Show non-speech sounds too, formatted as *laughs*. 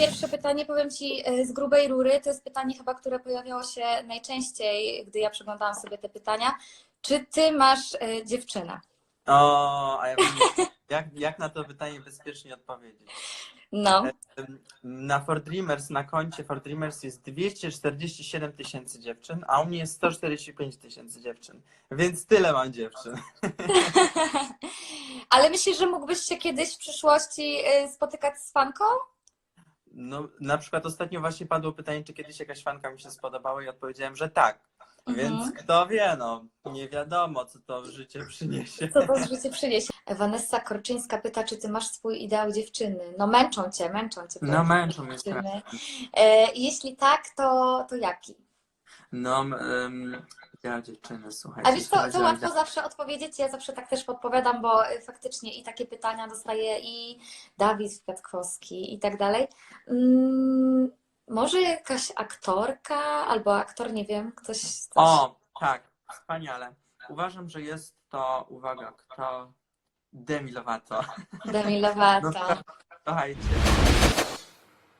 pierwsze pytanie, powiem Ci e, z grubej rury. To jest pytanie chyba, które pojawiało się najczęściej, gdy ja przeglądałam sobie te pytania. Czy Ty masz e, dziewczynę? O, a ja wiem, jak, jak na to pytanie bezpiecznie odpowiedzieć? No. Na For Dreamers, na koncie For Dreamers jest 247 tysięcy dziewczyn, a u mnie jest 145 tysięcy dziewczyn. Więc tyle mam dziewczyn. *laughs* Ale myślisz, że mógłbyś się kiedyś w przyszłości e, spotykać z fanką? No, na przykład ostatnio właśnie padło pytanie, czy kiedyś jakaś fanka mi się spodobała i odpowiedziałem, że tak. Mhm. Więc kto wie, no, nie wiadomo, co to życie przyniesie. Co to życie przyniesie? Vanessa Korczyńska pyta, czy Ty masz swój ideał dziewczyny? No męczą Cię, męczą Cię. No męczą mnie dziewczyny. E, Jeśli tak, to, to jaki? No, um, ja dziewczyny, słuchaj. A wiesz co, to łatwo zawsze odpowiedzieć, ja zawsze tak też podpowiadam, bo y, faktycznie i takie pytania dostaje i Dawid Kwiatkowski i tak dalej. Mm, może jakaś aktorka albo aktor, nie wiem, ktoś... coś... O, tak, wspaniale. Uważam, że jest to, uwaga, kto Demi Lovato. Demi Lovato. *laughs* No, Słuchajcie,